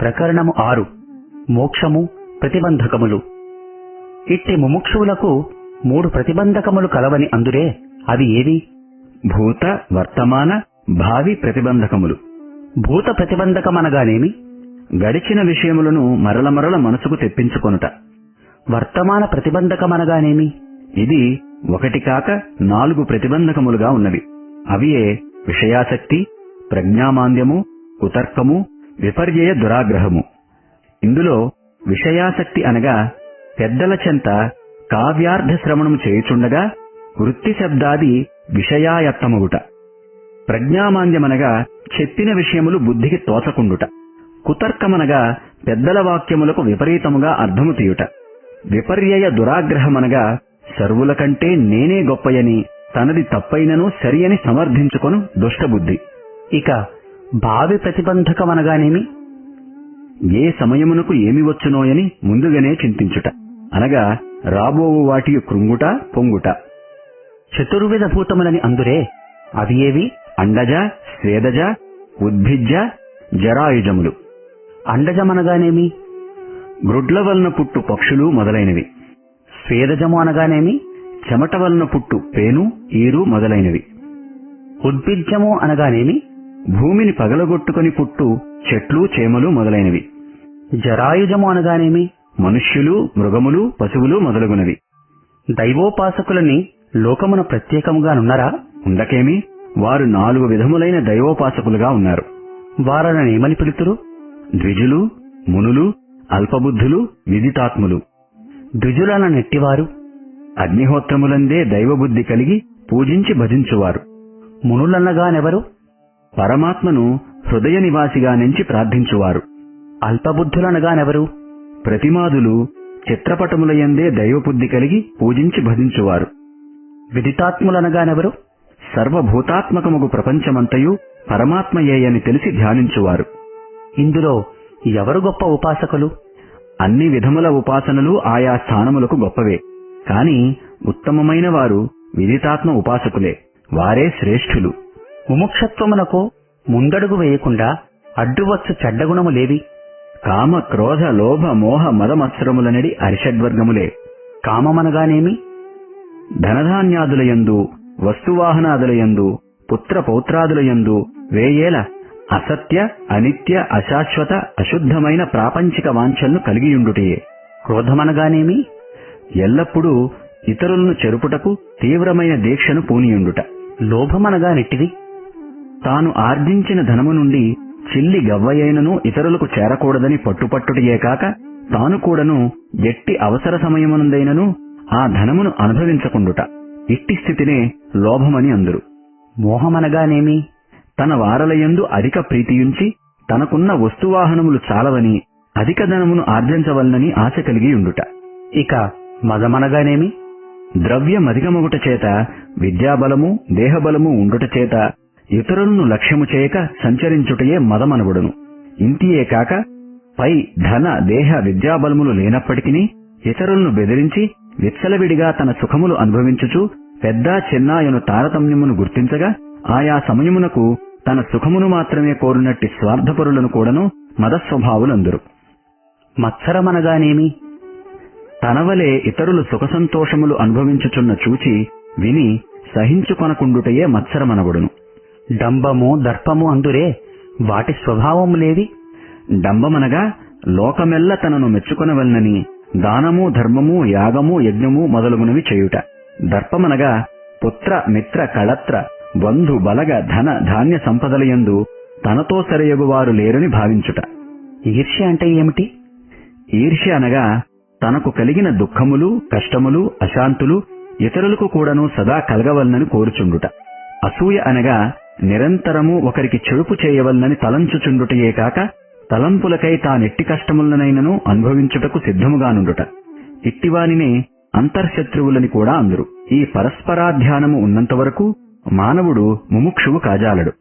ప్రకరణము ఆరు. మోక్షము ప్రతిబంధకములు. ఇట్టి ముముక్షువులకు మూడు ప్రతిబంధకములు కలవని అందురే అవి ఏవి? భూత వర్తమాన భావి ప్రతిబంధకములు. భూత ప్రతిబంధకమనగానేమి? గడిచిన విషయములను మరల మరల మనసుకు తెప్పించుకొనుట. వర్తమాన ప్రతిబంధకమనగానేమి? ఇది ఒకటి కాక నాలుగు ప్రతిబంధకములుగా ఉన్నవి. అవియే విషయాసక్తి ప్రజ్ఞామాంద్యము కుతర్కము విపర్యయ దురాగ్రహము. ఇందులో విషయాసక్తి అనగా పెద్దల చెంత కావ్యార్థ శ్రవణము చేయుచుండగా వృత్తి శబ్దాది విషయాయత్తమగుట. ప్రజ్ఞామాంద్యమనగా చెప్పిన విషయములు బుద్ధికి తోచకుండుట. కుతర్కమనగా పెద్దల వాక్యములకు విపరీతముగా అర్థము తీయుట. విపర్యయ దురాగ్రహమనగా సర్వుల కంటే నేనే గొప్పయని తనది తప్పైనను సరియని సమర్థించుకొను దుష్టబుద్ధి. ఇక భావి ప్రతిబంధకమనగానేమి? ఏ సమయమునకు ఏమి వచ్చునోయని ముందుగానే చింతించుట. అనగా రాబోవు వాటి కృంగుట పొంగుట. చతుర్విధ భూతములని అందురే అవి ఏవి? అండజ స్వేదజ ఉద్భిజ్జ జరాయుజములు. అండజమనగానేమి? గ్రుడ్ల వలన పుట్టు పక్షులు మొదలైనవి. స్వేదజము అనగానేమి? చెమట వలన పుట్టు పేను ఈరు మొదలైనవి. ఉద్భిజ్జము అనగానేమి? భూమిని పగలగొట్టుకొని పుట్టు చెట్లు చేమలు మొదలైనవి. జరాయుజము అనగానేమి? మనుష్యులు మృగములు పశువులు మొదలగునవి. దైవోపాసకులని లోకమున ప్రత్యేకముగానున్నారా ఉండకేమి? వారు నాలుగు విధములైన దైవోపాసకులుగా ఉన్నారు. వారనేమని పిలుతురు? ద్విజులు మునులు అల్పబుద్ధులు విదితాత్ములు ద్విజులన నెట్టివారు? అగ్నిహోత్రములందే దైవబుద్ధి కలిగి పూజించి భజించువారు. మునులన్నగానెవరు పరమాత్మను హృదయ నివాసిగా నుంచి ప్రార్థించువారు. అల్పబుద్ధులనగానెవరు? ప్రతిమాదులు చిత్రపటములయందే దైవబుద్ధి కలిగి పూజించి భజించువారు. విదితాత్ములనగానెవరు? సర్వభూతాత్మకముగు ప్రపంచమంతయు పరమాత్మయేయని తెలిసి ధ్యానించువారు. ఇందులో ఎవరు గొప్ప ఉపాసకులు? అన్ని విధముల ఉపాసనలు ఆయా స్థానములకు గొప్పవే. కాని ఉత్తమమైన వారు విదితాత్మ ఉపాసకులే. వారే శ్రేష్ఠులు. ముముక్షత్వమునకు ముందడుగు వేయకుండా అడ్డువచ్చు చెడ్డగుణములేవి కామ క్రోధ లోభ మోహ మదమత్సరములనడి అరిషడ్వర్గములే. కామమనగానేమి? ధనధాన్యాదులయందు వస్తువాహనాదులయందు పుత్ర పౌత్రాదులయందు వేయేల అసత్య అనిత్య అశాశ్వత అశుద్ధమైన ప్రాపంచిక వాంఛలను కలిగియుండుటయే. క్రోధమనగానేమి? ఎల్లప్పుడూ ఇతరులను చెరుపుటకు తీవ్రమైన దీక్షను పూనియుండుట. లోభమనగా నెట్టిది తాను ఆర్జించిన ధనము నుండి చిల్లి గవ్వయైనను ఇతరులకు చేరకూడదని పట్టుపట్టుటయే కాక తాను కూడాను ఎట్టి అవసర సమయమునందైనను ఆ ధనమును అనుభవించకుండుట. ఇట్టి స్థితినే లోభమని అందురు. మోహమనగానేమి? తన వారలయందు అధిక ప్రీతియుంచి తనకున్న వస్తువాహనములు చాలవని అధిక ధనమును ఆర్జించవలనని ఆశ కలిగి ఉండుట ఇక మదమనగానేమి? ద్రవ్యమధికమగుట చేత విద్యాబలము దేహబలము ఉండుట చేత ఇతరులను లక్ష్యము చేయక సంచరించుటయే మదమనబడును ఇంతియే కాక పై ధన దేహ విద్యాబలములు లేనప్పటికీ ఇతరులను బెదిరించి విత్సలవిడిగా తన సుఖములు అనుభవించుచు పెద్ద చిన్నాయను తారతమ్యమును గుర్తించగా ఆయా సమయమునకు తన సుఖమును మాత్రమే కోరునట్టి స్వార్థపరులను కూడాను మదస్వభావులందురు. మత్సరమనగానేమి? తనవలే ఇతరులు సుఖసంతోషములు అనుభవించుచున్న చూచి విని సహించుకొనకుండుటయే మత్సరమనబడును డంబము దర్పము అందురే వాటి స్వభావములేవి డంబమనగా లోకమెల్ల తనను మెచ్చుకొనవలనని దానము ధర్మము యాగము యజ్ఞము మొదలగునవి చేయుట. దర్పమనగా పుత్ర మిత్ర కళత్ర బంధు బలగ ధన ధాన్య సంపదలయందు తనతో సరియగువారు లేరని భావించుట. ఈర్ష్య అంటే ఏమిటి? ఈర్ష్య అనగా తనకు కలిగిన దుఃఖములు కష్టములు అశాంతులు ఇతరులకు కూడాను సదా కలగవలనని కోరుచుండుట. అసూయ అనగా నిరంతరము ఒకరికి చెడుపు చేయవలనని తలంచుచుండుటయే కాక తలంపులకై తానెట్టి కష్టములనైనను అనుభవించుటకు సిద్ధముగానుండుట. ఇట్టివానినే అంతర్శత్రువులని కూడా అందరు. ఈ పరస్పరాధ్యానము ఉన్నంతవరకు మానవుడు ముముక్షువు కాజాలడు.